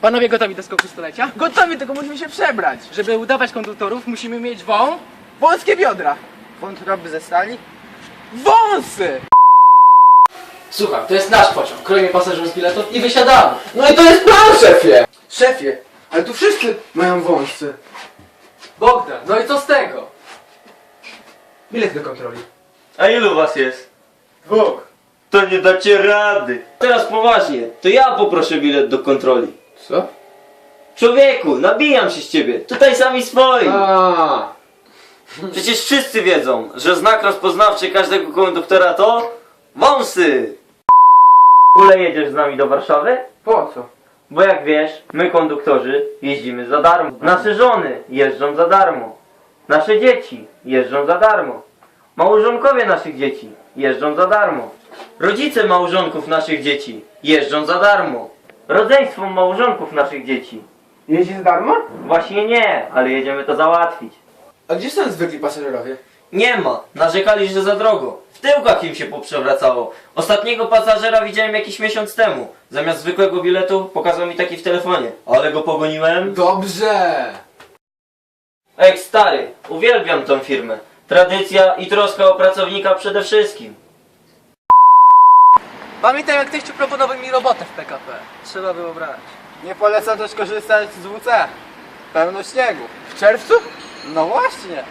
Panowie gotowi do skoku stulecia? Gotowi, tylko musimy się przebrać. Żeby udawać konduktorów musimy mieć wą. Wąskie biodra. Wątroby ze stali? Wąsy! Słuchaj, to jest nasz pociąg. Kroimy pasażerów z biletów i wysiadamy. No i to jest plan, szefie! Szefie, ale tu wszyscy mają wąsy. Bogdan, no i co z tego? Bilet do kontroli. A ilu was jest? Dwóch. To nie dacie rady. Teraz poważnie, to ja poproszę bilet do kontroli. Co? Człowieku, nabijam się z ciebie. Tutaj sami swoi. A. Przecież wszyscy wiedzą, że znak rozpoznawczy każdego konduktora to wąsy. W ogóle jedziesz z nami do Warszawy? Po co? Bo jak wiesz, my konduktorzy jeździmy za darmo. Nasze żony jeżdżą za darmo. Nasze dzieci jeżdżą za darmo. Małżonkowie naszych dzieci jeżdżą za darmo. Rodzice małżonków naszych dzieci jeżdżą za darmo. Rodzeństwo małżonków naszych dzieci. Jeździ za darmo? Właśnie nie, ale jedziemy to załatwić. A gdzie są zwykli pasażerowie? Nie ma. Narzekali, że za drogo. W tyłkach im się poprzewracało. Ostatniego pasażera widziałem jakiś miesiąc temu. Zamiast zwykłego biletu pokazał mi taki w telefonie. Ale go pogoniłem. Dobrze! Ej stary, uwielbiam tą firmę. Tradycja i troska o pracownika przede wszystkim. Pamiętam jak teściu proponował mi robotę w PKP. Trzeba było brać. Nie polecam też korzystać z WC. Pełno śniegu. W czerwcu? No właśnie.